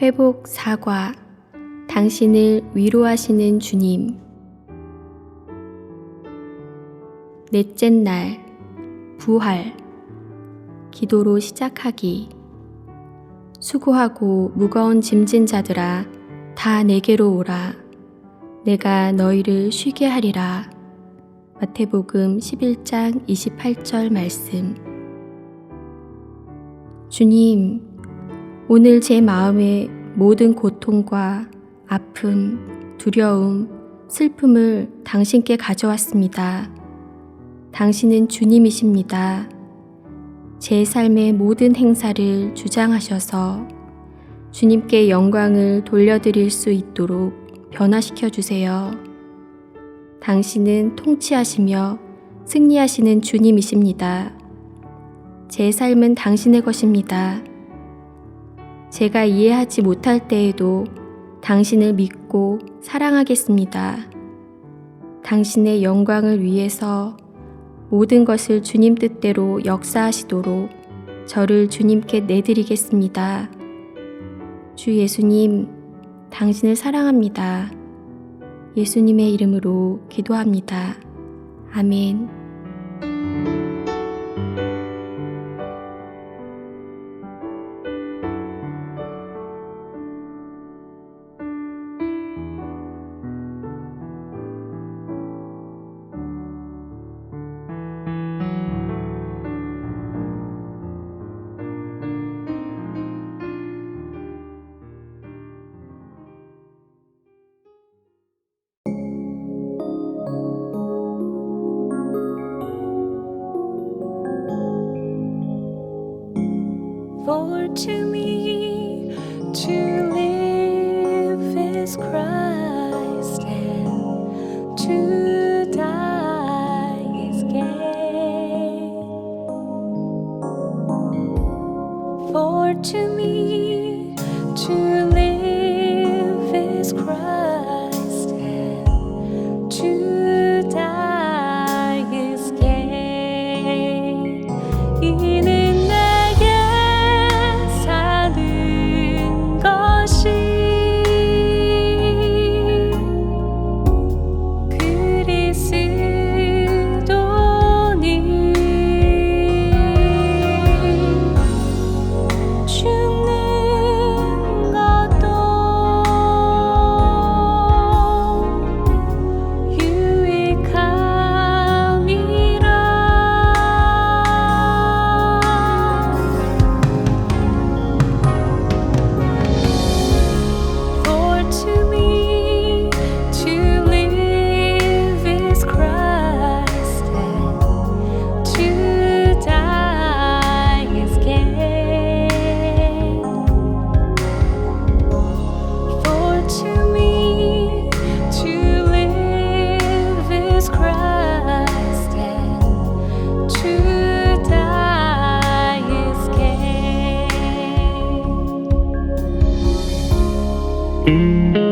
회복 사과, 당신을 위로하시는 주님. 넷째 날, 부활, 기도로 시작하기. 수고하고 무거운 짐진 자들아, 다 내게로 오라. 내가 너희를 쉬게 하리라. 마태복음 11장 28절 말씀. 주님, 오늘 제 마음의 모든 고통과 아픔, 두려움, 슬픔을 당신께 가져왔습니다. 당신은 주님이십니다. 제 삶의 모든 행사를 주장하셔서 주님께 영광을 돌려드릴 수 있도록 변화시켜 주세요. 당신은 통치하시며 승리하시는 주님이십니다. 제 삶은 당신의 것입니다. 제가 이해하지 못할 때에도 당신을 믿고 사랑하겠습니다. 당신의 영광을 위해서 모든 것을 주님 뜻대로 역사하시도록 저를 주님께 내드리겠습니다. 주 예수님, 당신을 사랑합니다. 예수님의 이름으로 기도합니다. 아멘. to me. To live is Christ, and to die is gain. For to me, to live is Christ. Mm-hmm.